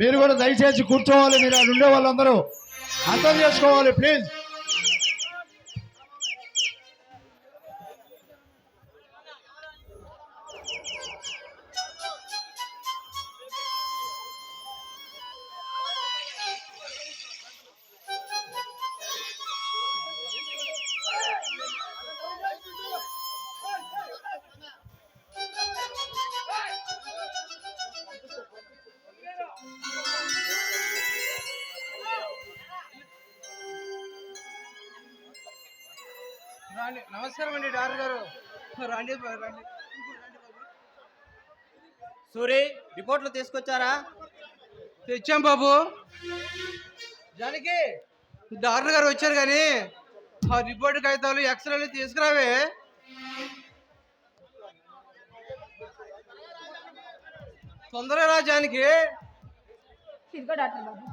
మీరు కూడా దయచేసి కూర్చోవాలి మీరు అక్కడ ఉండే వాళ్ళందరూ అర్థం చేసుకోవాలి ప్లీజ్. రాండి. నమస్కారం అండి డాక్టర్ గారు. రండి రండి. సూరి రిపోర్ట్లు తీసుకొచ్చారా? తెచ్చాం బాబు. జానకి! డాక్టర్ గారు వచ్చారు కానీ ఆ రిపోర్ట్ కాగితాలు ఎక్స్రేలు తీసుకురావే. తొందరగా రా జానకి. ఇదిగో డాక్టర్ బాబు.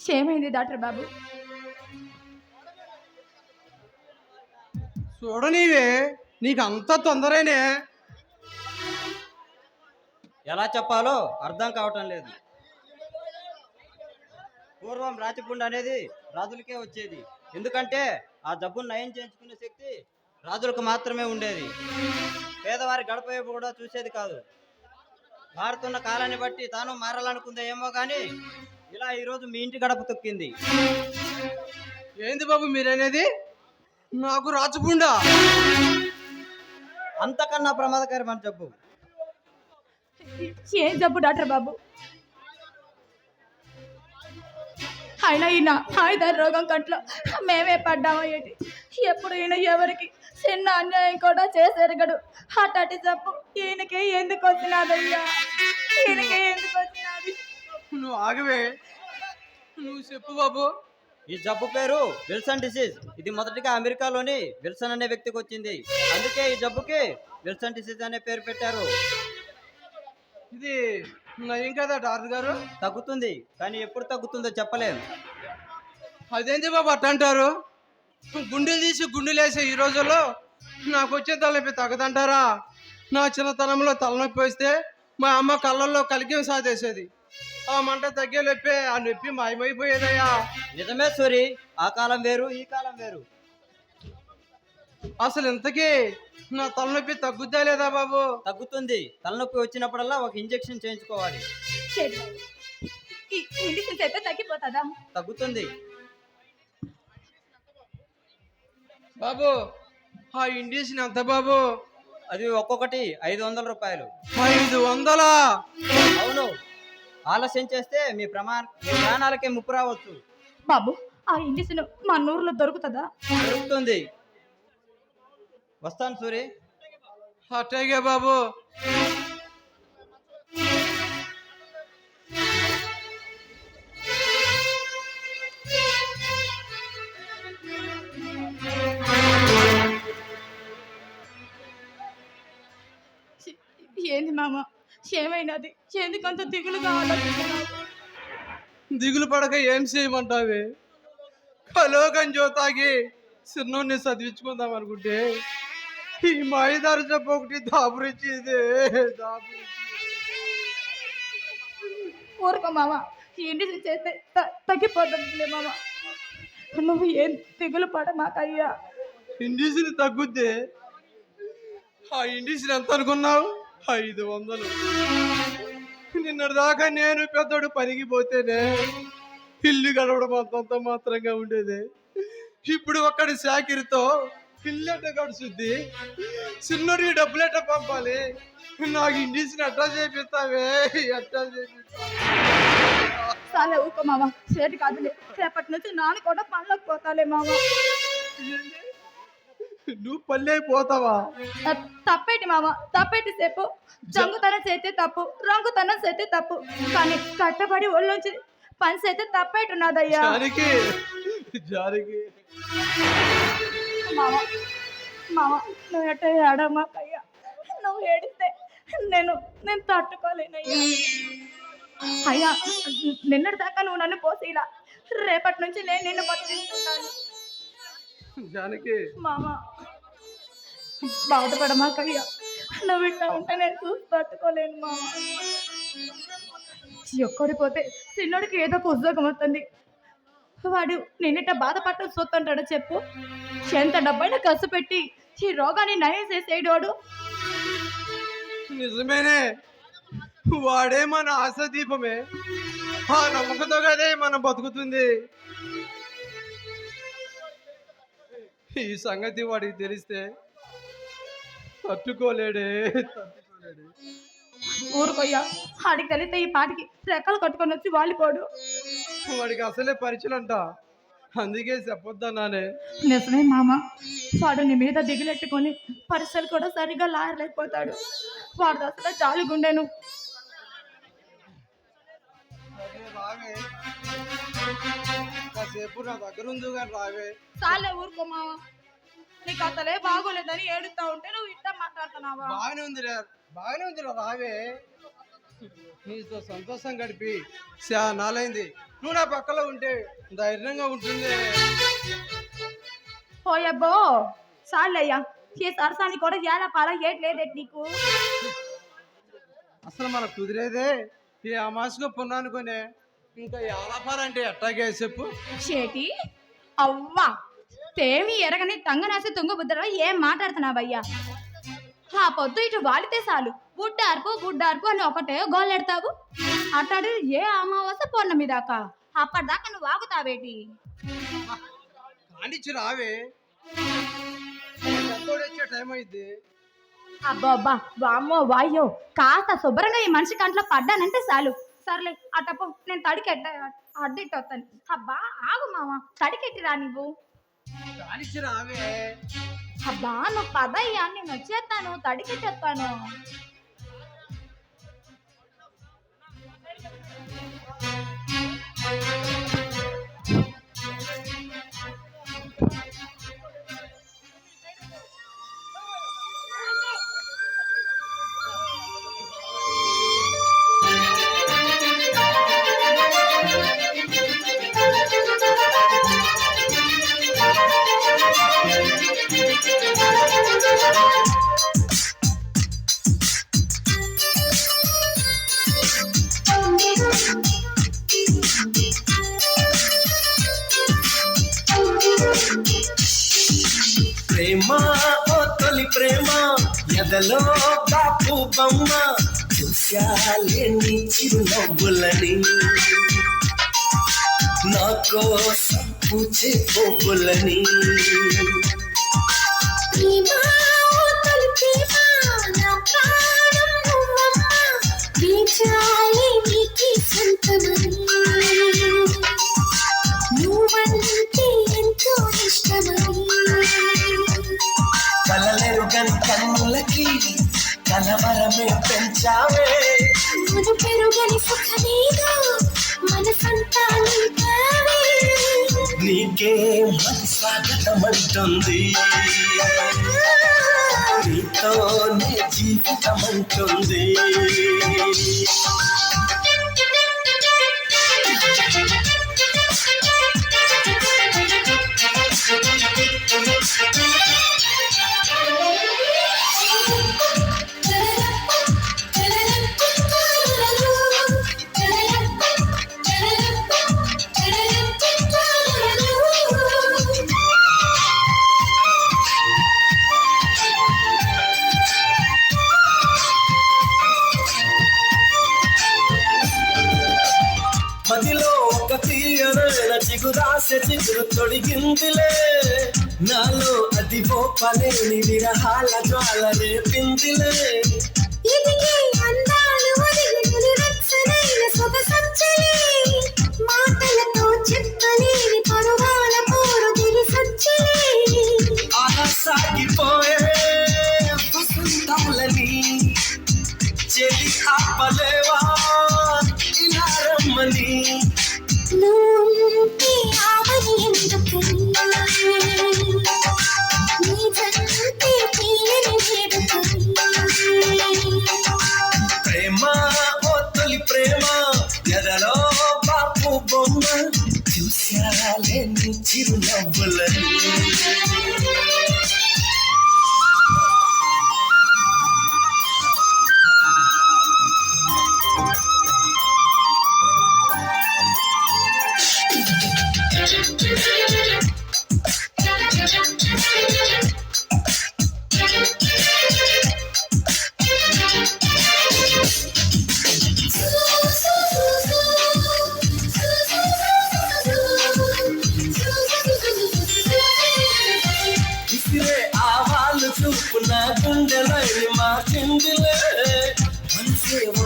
ఏమైంది డాక్టర్ బాబు? చూడనీవే నీకు అంత తొందరనే. ఎలా చెప్పాలో అర్థం కావటం లేదు. పూర్వం రాచపుండు అనేది రాజులకే వచ్చేది. ఎందుకంటే ఆ జబ్బును నయం చేయించుకునే శక్తి రాజులకు మాత్రమే ఉండేది. పేదవారి గడప వైపు కూడా చూసేది కాదు. మారుతున్న కాలాన్ని బట్టి తాను మారాలనుకుందే ఏమో కానీ ఇలా ఈరోజు మీ ఇంటి గడప తొక్కింది. ఏంది బాబు మీరనేది? నాకు రాచకుండా. అంతకన్నా ప్రమాదకరమైన జబ్బు ఏం జబ్బు డాక్టర్ బాబు? అయినా ఈయన ఆయుధాల రోగం కంట్లో మేమే పడ్డామో ఏంటి? ఎప్పుడు ఈయన ఎవరికి చిన్న అన్యాయం కూడా చేసెరగడు. అటాటి జబ్బు ఈయనకే ఎందుకు వచ్చినాదయ్యా? ఈయనకే నువ్వు ఆగవే. నువ్వు చెప్పు బాబు. ఈ జబ్బు పేరు విల్సన్ డిసీజ్. ఇది మొదటిగా అమెరికాలోని విల్సన్ అనే వ్యక్తికి వచ్చింది. అందుకే ఈ జబ్బుకి విల్సన్ డిసీజ్ అనే పేరు పెట్టారు. ఇది నయం కదా డాక్టర్ గారు? తగ్గుతుంది కానీ ఎప్పుడు తగ్గుతుందో చెప్పలేం. అదేంటి బాబు అట్ట అంటారు? గుండెలు తీసి గుండెలు వేసే ఈ రోజుల్లో నాకు వచ్చే తలనొప్పి తగ్గదంటారా? నా చిన్నతనంలో తలనొప్పి వస్తే మా అమ్మ కళ్ళల్లో కలిగి సాధేసేది ఆ మంట తగ్గే నొప్పి ఆ నొప్పి మాయమైపోయేదయ్యా. నిజమే సూరి ఆ కాలం వేరు ఈ కాలం వేరు. అసలు ఇంతకీ నా తలనొప్పి తగ్గుద్దా లేదా బాబు? తగ్గుతుంది. తలనొప్పి వచ్చినప్పుడల్లా ఒక ఇంజెక్షన్ చేయించుకోవాలి. ఇండిషన్ అయితే తగ్గిపోతుందా? తగ్గుతుంది. బాబు ఆ ఇండియన్ ఎంత బాబు? అది ఒక్కొక్కటి ఐదు వందల రూపాయలు. ఐదు వందలా? అవును. ఆలస్యం చేస్తే మీ ప్రమా మీ ప్రాణాలకే ముప్పు రావచ్చు. బాబు ఆ ఇండిషన్ మన ఊర్లో దొరుకుతుందా? దొరుకుతుంది. వస్తాను సూరి. అట్టగే బాబు. ఏంది మామ? ఏమైనది? ఎందుకంత దిగులుగా ఆలోచిస్తున్నావు దిగులు పడక ఏం చేయమంటావే? కలో గంజో తాగి చిన్నోడిని చదివించుకుందాం అనుకుంటే ఈ మాయదారు చెప్పు ఒకటి దాపురిచ్చేదే దాపురిచ్చి ఊరుకో మామ ఇండిషన్ చేస్తే త- తగ్గిపోతుందిలే మామ. నువ్వు ఏం దిగులు పడ మాకయ్యా ఇండిషన్ తగ్గుద్దే. ఆ ఇండిషన్ ఎంత అనుకున్నావు? ఐదు వందలు. నిన్నటి దాకా నేను పెద్దోడు పనికి పోతేనే ఇల్లు గడవడం అంతంత మాత్రంగా ఉండేది. ఇప్పుడు ఒక్కడి శాకిరితో ఇల్లెట్ట గడుచుద్ది. చిన్నోడికి డబ్బులెట్ట పంపాలి? నాకు ఇండిషన్ ఎట్లా చేపిస్తావే ఎట్లా చేపిస్తావే చాలా ఊకో మామ సేటు కాదులే రేపటి నుంచి నాన్న కూడా పనులకు పోతాలే మామ. నువ్వు పల్లె పోతావా? త- తప్పేటి మామ? తప్పేటి సేపు? జంగుతనం చేస్తే తప్పు రంగుతనం చేస్తే తప్పు. కానీ కట్టబడి ఒళ్ళొంచి పని చేస్తే తప్పేటి ఉన్నదయ్యా? జానకి జానకి. మామ మామ నువ్వు ఎట్ట ఏడమాకయ్యా నువ్వు ఏడిస్తే నేను నేను తట్టుకోలేనయ్యా. అయ్యా నిన్నటి దాకా నువ్వు నన్ను పోసేలా రేపటి నుంచి నేను నిన్ను బతికించుకుంటాను. జానకి మామ బాధపడమాకయ్యా నువ్వు ఇట్లా ఉంటే నేను చూసి తట్టుకోలేను మామ ఒక్కడి పోతే చిన్నోడికి ఏదో ఒక ఉద్యోగం వస్తుంది. వాడు నేనిట బాధపడటం చూస్తుంటాడో చెప్పు? ఎంత డబ్బైనా ఖర్చు పెట్టి ఈ రోగాన్ని నయం చేసేయడోడు నిజమేనే. వాడే మన ఆశ దీపమే. ఆ నమ్మకంతో కదే మనం బతుకుతుంది. ఈ సంగతి వాడికి తెలిస్తే తట్టుకోలేడే తట్టుకోలేడే. ఊరుకోయ్యా. ఆడికి తెలిస్తే ఈ పాటికి రెక్కలు కట్టుకొని వచ్చి వాలిపోడు. వాడికి అసలే పరిచయంట అందుకే చెప్పొద్దన్నానే. నిజమే మామ. వాడు నీ మీద దిగులెట్టుకొని పరీక్షలు కూడా సరిగా లాయలేకపోతాడు వాడు అసలు చాలు గుండెను అరే రావే కాసేపు నా దగ్గర ఉంది కానీ రావే. చాలే ఊరుకో మామ నీకు అసలే బాగోలేదని ఏడుస్తా ఉంటే నువ్వు ఇట్లా మాట్లాడుతున్నావా? బాగానే ఉందిరా. బాగానే ఉందిరా రావే. నీతో సంతోషం గడిపి నాలైంది. నువ్వు నా పక్కలో ఉంటే ధైర్యంగా ఉంటుంది. పోయబ్బో చాలయ్యా. ఈ సరసాని కూడా ఏలా పాల ఏట్ లేదేట్ నీకు? అసలు మనకు కుదిరేదే. ఈ అమాసుగా పున్నానుకునే. ఇంకా యాలపాలంటే ఎట్టాగే చెప్పు? చేటి అవ్వా తేమి ఎరగని తంగనాసి తుంగబుద్దరా ఏం మాట్లాడుతున్నావయ్యా ఆ పొద్దు ఇటు వాలితే చాలు. గుడ్డార్పు గుడ్డార్పు అని ఒకటే గోలెడతావు. అట్టాడు ఏ అమావాస పౌర్ణమి దాకా? అప్పటిదాకా నువ్వు ఆగుతావేటి? కానిచ్చి రావే. వచ్చే టైం అయింది అబ్బా వామ్మో వాయ్యో కాస్త శుభ్రంగా ఈ మనిషి కంట్లో పడ్డానంటే చాలు. సర్లే అట్టపో నేను తడికెట్ట అడ్డిట్టు వస్తాను అబ్బా ఆగు మామ తడికెట్టిరా నువ్వు అబ్బా నువ్వు పదయ్యా నేను వచ్చేస్తాను తడికెట్టేస్తాను తొలి ప్రేమ ఎదలో బాపు బొమ్మ చూశాలే చిరునవ్వులని. నా కోసం పూచే పువ్వులని. ప్రేమ కలవరమే పెంచావే. మును పెరుగని సుఖమేదో మనసంతా నింపావే నీకే మరి స్వాగతం అంటుంది నీతోనే జీవితం అంటుంది అది పోపలేని విరహాల జ్వాల రేపిందిలే ఇదిగే అందాలు ఒదిగి రచ్చనైన సొగసొచ్చలే మాటలతో చెప్పలేని పరువాల పోరు తెలిసొచ్చలే అలా సాగిపోయే వసంతాలని చెలి ఆపలేవా? ఇలా రమ్మని. నువ్వుంటే ఆవని ఎందుకని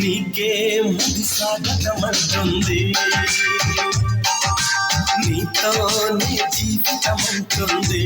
నీకే ముగిసాగతమంటుంది నీతోనే జీవితమంటుంది.